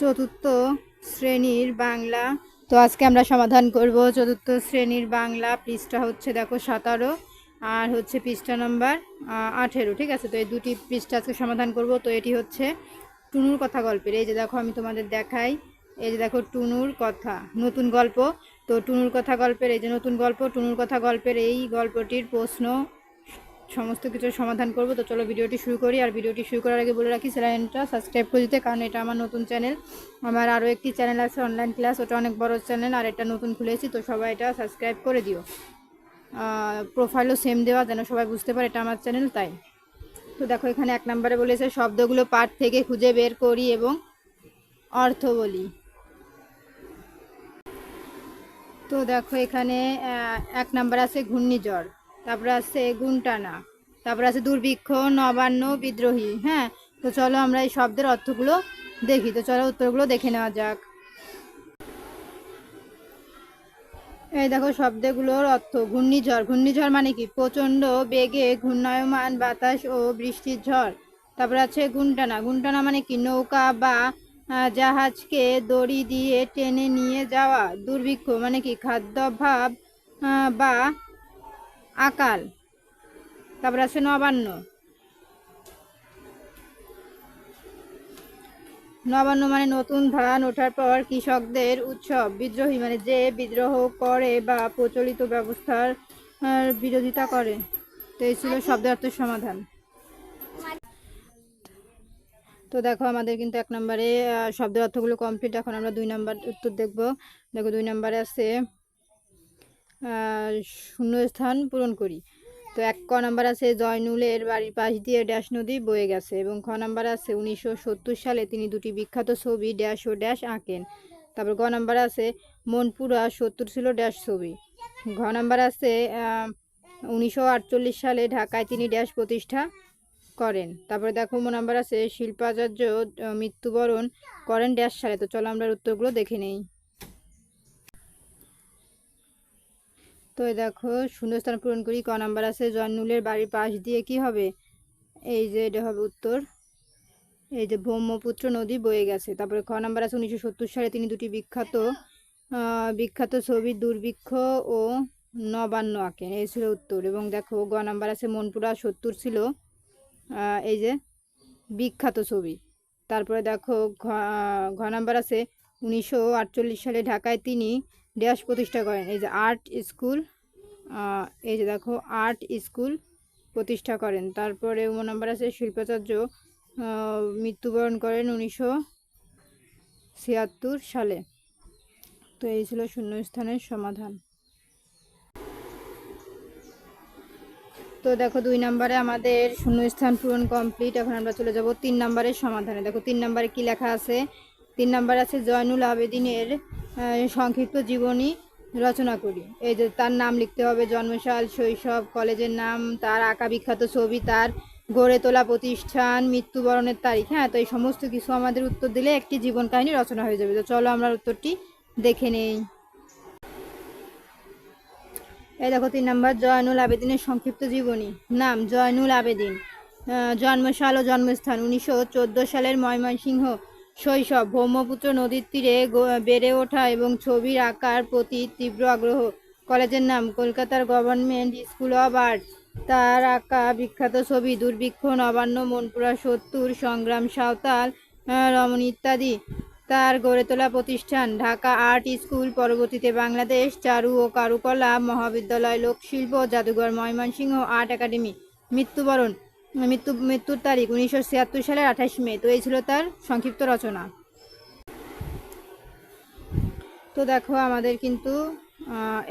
চতুর্থ শ্রেণির বাংলা। তো আজকে আমরা সমাধান করব চতুর্থ শ্রেণির বাংলা পৃষ্ঠা হচ্ছে দেখো সাতারো, আর হচ্ছে পৃষ্ঠা নাম্বার আঠেরো, ঠিক আছে? তো এই দুটি পৃষ্ঠা আজকে সমাধান করব। তো এটি হচ্ছে টুনুর কথা গল্পের। এই যে দেখো, আমি তোমাদের দেখাই। এই যে দেখো, টুনুর কথা, নতুন গল্প। তো টুনুর কথা গল্পের, এই যে নতুন গল্প, টুনুর কথা গল্পের এই গল্পটির প্রশ্ন সমস্ত কিছুর সমাধান করব। তো চলো ভিডিওটি শুরু করি। আর ভিডিওটি শুরু করার আগে বলে রাখি চ্যানেলটা সাবস্ক্রাইব করে দিতে, কারণ এটা আমার নতুন চ্যানেল। আমার আরও একটি চ্যানেল আছে অনলাইন ক্লাস ওটা অনেক বড় চ্যানেল, আর এটা নতুন খুলেছি, তো সবাই এটা সাবস্ক্রাইব করে দিও। প্রোফাইলও সেম দেওয়া, যেন সবাই বুঝতে পারে এটা আমার চ্যানেল, তাই। তো দেখো, এখানে এক নম্বরে বলেছে, শব্দগুলো পাঠ থেকে খুঁজে বের করি এবং অর্থ বলি। তো দেখো, এখানে এক নাম্বার আছে, ঘূর্ণিঝড়। তারপরে আছে গুনটানা, তারপরে আছে দুর্ভিক্ষ, নবান্ন, বিদ্রোহী হ্যাঁ? তো চলো আমরা এই শব্দের অর্থগুলো দেখি, তো চলো উত্তরগুলো দেখে নেওয়া যাক। এই দেখো শব্দগুলোর অর্থ, ঘূর্ণিঝড়। ঘূর্ণিঝড় মানে কি? প্রচণ্ড বেগে ঘূর্ণায়মান বাতাস ও বৃষ্টির ঝড়। তারপরে আছে গুনটানা। গুনটানা মানে কি? নৌকা বা জাহাজকে দড়ি দিয়ে টেনে নিয়ে যাওয়া। দুর্ভিক্ষ মানে কি? খাদ্যাভাব বা আকাল, তারপরে আছে নবান্ন। নবান্ন মানে নতুন ধান ওঠার পর কৃষকদের উৎসব, বিদ্রোহী মানে যে বিদ্রোহ করে বা প্রচলিত ব্যবস্থার বিরোধিতা করে। তো এই ছিল শব্দের অর্থের সমাধান। তো দেখো আমাদের কিন্তু এক নম্বরে শব্দের অর্থগুলো কমপ্লিট এখন আমরা দুই নাম্বার উত্তর দেখব। দেখো দুই নম্বরে আছে শূন্যস্থান পূরণ করি। তো এক ক নাম্বার আছে, জয়নুলের বাড়ির পাশ দিয়ে ড্যাশ নদী বয়ে গেছে এবং খ নাম্বার আছে, উনিশশো সত্তর সালে তিনি দুটি বিখ্যাত ছবি ড্যাশ ও ড্যাশ আঁকেন। তারপর গ নাম্বার আছে, মনপুরা সত্তর ছিল ড্যাশ ছবি। ঘ নাম্বার আছে উনিশশো আটচল্লিশ সালে ঢাকায় তিনি ড্যাশ প্রতিষ্ঠা করেন। তারপরে দেখো মো নাম্বার আছে, শিল্পাচার্য মৃত্যুবরণ করেন ড্যাশ সালে। তো চলো আমরা উত্তরগুলো দেখে নেই। তো দেখো, শূন্যস্থান পূরণ করি, ক নাম্বার আছে, জয়নুলের বাড়ির পাশ দিয়ে কি হবে? এই যে এটা হবে উত্তর। এই যে ব্রহ্মপুত্র নদী বয়ে গেছে। তারপরে খ নাম্বার আছে, উনিশশো সত্তর সালে তিনি দুটি বিখ্যাত বিখ্যাত ছবি দুর্ভিক্ষ ও নবান্ন আঁকেন। এই ছিল উত্তর। এবং দেখো, গ নাম্বার আছে, মনপুরা সত্তর ছিল এই যে বিখ্যাত ছবি। তারপরে দেখো, ঘ ঘ নাম্বার আছে, উনিশশো আটচল্লিশ সালে ঢাকায় তিনি ড্যাশ প্রতিষ্ঠা করেন। এই যে আর্ট স্কুল এই যে দেখো, আর্ট স্কুল প্রতিষ্ঠা করেন। তারপরে উম নাম্বার আছে, শিল্পাচার্য মৃত্যুবরণ করেন উনিশশো ছিয়াত্তর সালে। তো এই ছিল শূন্যস্থানের সমাধান। তো দেখো, দুই নম্বরে আমাদের শূন্যস্থান পূরণ কমপ্লিট। এখন আমরা চলে যাব তিন নম্বরের সমাধানে। দেখো, তিন নম্বরে কি লেখা আছে? তিন নম্বর আছে জয়নুল আবেদিনের সংক্ষিপ্ত জীবনী রচনা করি। এই যে তার নাম লিখতে হবে জন্মসাল শৈশব কলেজের নাম তার আঁকা বিখ্যাত ছবি তার গড়ে তোলা প্রতিষ্ঠান মৃত্যুবরণের তারিখ। হ্যাঁ তো এই সমস্ত কিছু আমাদের উত্তর দিলে একটি জীবন কাহিনী রচনা হয়ে যাবে। তো চলো আমরা উত্তরটি দেখে নেই। এই দেখো তিন নম্বর জয়নুল আবেদিনের সংক্ষিপ্ত জীবনী। নাম জয়নুল আবেদিন। আহ, জন্মসাল ও জন্মস্থান উনিশশো চোদ্দ সালের ময়মনসিংহ। শৈশব। ব্রহ্মপুত্র নদীর তীরে বেড়ে ওঠা এবং ছবির আঁকার প্রতি তীব্র আগ্রহ। কলেজের নাম কলকাতার গভর্নমেন্ট স্কুল অব আর্ট তার আঁকা বিখ্যাত ছবি দুর্ভিক্ষ, নবান্ন, মনপুরা, সত্তর, সংগ্রাম, সাঁওতাল রমণ ইত্যাদি। তার গড়ে তোলা প্রতিষ্ঠান ঢাকা আর্ট স্কুল, পরবর্তীতে বাংলাদেশ চারু ও কারুকলা মহাবিদ্যালয়, লোকশিল্প, জাদুঘর, ময়মনসিংহ আর্ট একাডেমি। মৃত্যুবরণ। মৃত্যু, মৃত্যুর তারিখ উনিশশো ছিয়াত্তর সালের আঠাশ মে, তো এই ছিল তার সংক্ষিপ্ত রচনা। তো দেখো আমাদের কিন্তু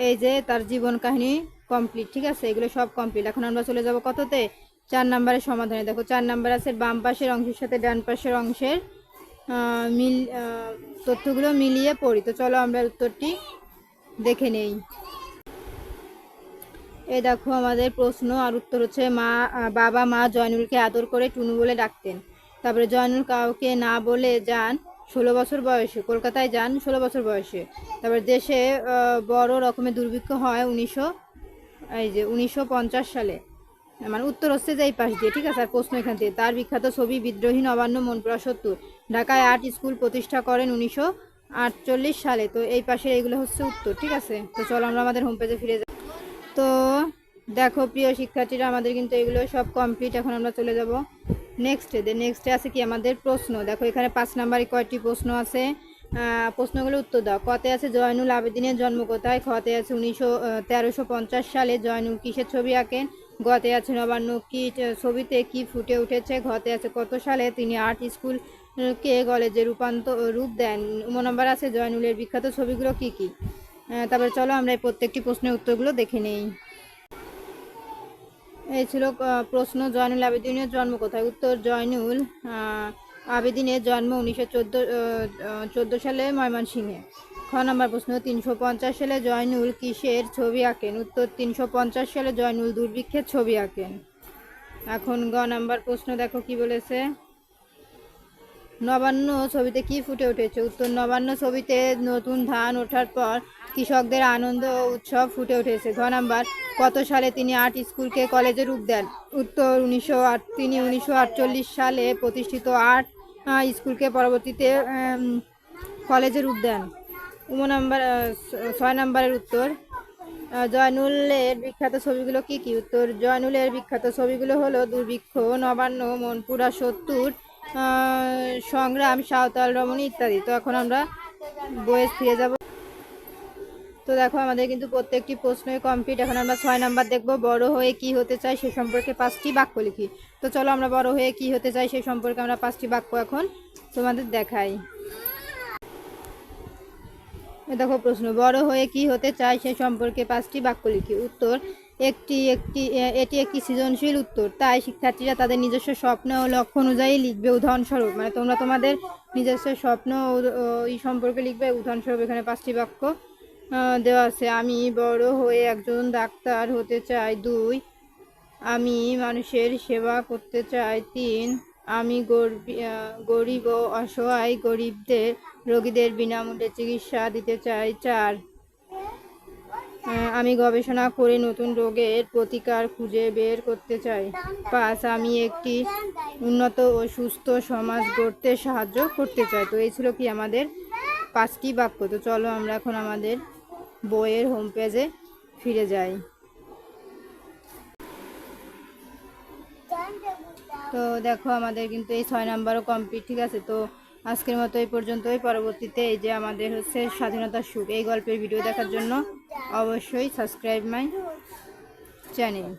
এই যে তার জীবন কাহিনী কমপ্লিট ঠিক আছে? এগুলো সব কমপ্লিট এখন আমরা চলে যাব কততে? চার নাম্বারের সমাধানে। দেখো, চার নাম্বার আছে বাম পাশের অংশের সাথে ডান পাশের অংশের মিল তথ্যগুলো মিলিয়ে পড়ি। তো চলো আমরা উত্তরটি দেখে নেই। এই দেখো আমাদের প্রশ্ন, আর উত্তর হচ্ছে মা বাবা মা জয়নুলকে আদর করে টুনু বলে ডাকতেন। তারপরে জয়নুল কাউকে না বলে যান ষোলো বছর বয়সে, কলকাতায় যান ষোলো বছর বয়সে। তারপর দেশে বড় রকমের দুর্ভিক্ষ হয় উনিশশো, এই যে উনিশশো পঞ্চাশ সালে। মানে উত্তর হচ্ছে যে এই পাশ দিয়ে, ঠিক আছে? আর প্রশ্ন এখান থেকে, তার বিখ্যাত ছবি বিদ্রোহী নবান্ন মনপুরা সত্তর। ঢাকায় আর্ট স্কুল প্রতিষ্ঠা করেন উনিশশো আটচল্লিশ সালে। তো এই পাশে এগুলো হচ্ছে উত্তর, ঠিক আছে? তো চলো আমরা আমাদের হোম পেজে ফিরে যাই। তো দেখো, প্রিয় শিক্ষার্থীরা, আমাদের কিন্তু এগুলো সব কমপ্লিট এখন আমরা চলে যাব নেক্সটে দে নেক্সটে আছে কি? আমাদের প্রশ্ন। দেখো, এখানে পাঁচ নাম্বারে কয়টি প্রশ্ন আছে? প্রশ্নগুলো উত্তর দাও। কতে আছে জয়নুল আবেদিনের জন্ম কোথায়? খতে আছে উনিশশো তেরোশো পঞ্চাশ সালে। জয়নুল কিসের ছবি আঁকেন? গতে আছে নবান্ন কি ছবিতে কি ফুটে উঠেছে? ঘতে আছে কত সালে? তিনি আর্ট স্কুল কে কলেজে রূপান্তর রূপ দেন? নম্বর আছে জয়নুলের বিখ্যাত ছবিগুলো কি কি? তারপরে চলো আমরা এই প্রত্যেকটি প্রশ্নের উত্তরগুলো দেখে নেই। এই ছিল প্রশ্ন, জয়নুল আবেদিনের জন্ম কোথায়? উত্তর, জয়নুল আবেদিনের জন্ম উনিশশো চোদ্দ চোদ্দ সালে ময়মনসিংহে। খ নম্বর প্রশ্ন, তিনশো পঞ্চাশ সালে জয়নুল কিসের ছবি আঁকেন? উত্তর, তিনশো পঞ্চাশ সালে জয়নুল দুর্ভিক্ষের ছবি আঁকেন। এখন গ নাম্বার প্রশ্ন, দেখো কি বলেছে। নবান্ন ছবিতে কি ফুটে উঠেছে? উত্তর, নবান্ন ছবিতে নতুন ধান ওঠার পর কৃষকদের আনন্দ উৎসব ফুটে উঠেছে। ঘ নাম্বার, কত সালে তিনি আর্ট স্কুলকে কলেজে রূপ দেন? উত্তর, উনিশশো তিনি উনিশশো আটচল্লিশ সালে প্রতিষ্ঠিত আর্ট স্কুলকে পরবর্তীতে কলেজে রূপ দেন। উম, নাম্বার ছয় নাম্বারের উত্তর জয়নুলের বিখ্যাত ছবিগুলো কি কি? উত্তর, জয়নুলের বিখ্যাত ছবিগুলো হলো দুর্ভিক্ষ, নবান্ন, মনপুরা সত্তর সংগ্রাম, সাঁওতাল, রমণী ইত্যাদি। তো এখন আমরা বইয়ে ফিরে যাব। তো দেখো, আমাদের কিন্তু প্রত্যেকটি প্রশ্নই কমপ্লিট এখন আমরা ছয় নাম্বার দেখব, বড় হয়ে কি হতে চাই সে সম্পর্কে পাঁচটি বাক্য লিখি। তো চলো, আমরা বড় হয়ে কি হতে চাই সে সম্পর্কে আমরা পাঁচটি বাক্য এখন তোমাদের দেখাই। দেখো প্রশ্ন, বড় হয়ে কি হতে চাই সে সম্পর্কে পাঁচটি বাক্য লিখি। উত্তর একটি একটি এটি একটি সৃজনশীল উত্তর। তাই শিক্ষার্থীরা তাদের নিজস্ব স্বপ্ন ও লক্ষ্য অনুযায়ী লিখবে উদাহরণস্বরূপ। মানে তোমরা তোমাদের নিজস্ব স্বপ্ন এই সম্পর্কে লিখবে। উদাহরণস্বরূপ এখানে পাঁচটি বাক্য দেওয়া আছে। আমি বড় হয়ে একজন ডাক্তার হতে চাই। দুই, আমি মানুষের সেবা করতে চাই। তিন, আমি গরিব ও অসহায় গরিবদের, রোগীদের বিনামূল্যে চিকিৎসা দিতে চাই। চার আমি গবেষণা করে নতুন রোগের প্রতিকার খুঁজে বের করতে চাই। পাঁচ আমি একটি উন্নত ও সুস্থ সমাজ গড়তে সাহায্য করতে চাই। তো এই ছিল কি আমাদের পাঁচটি বাক্য। তো চলো আমরা এখন আমাদের বইয়ের হোম পেজে ফিরে যাই। তো দেখো আমাদের কিন্তু এই ছয় নাম্বারও কমপ্লিট ঠিক আছে? তো আজকের মতো এই পর্যন্তই। পরবর্তীতে এই যে আমাদের হচ্ছে স্বাধীনতার সুখ, এই গল্পের ভিডিও দেখার জন্য অবশ্যই সাবস্ক্রাইব মাই চ্যানেল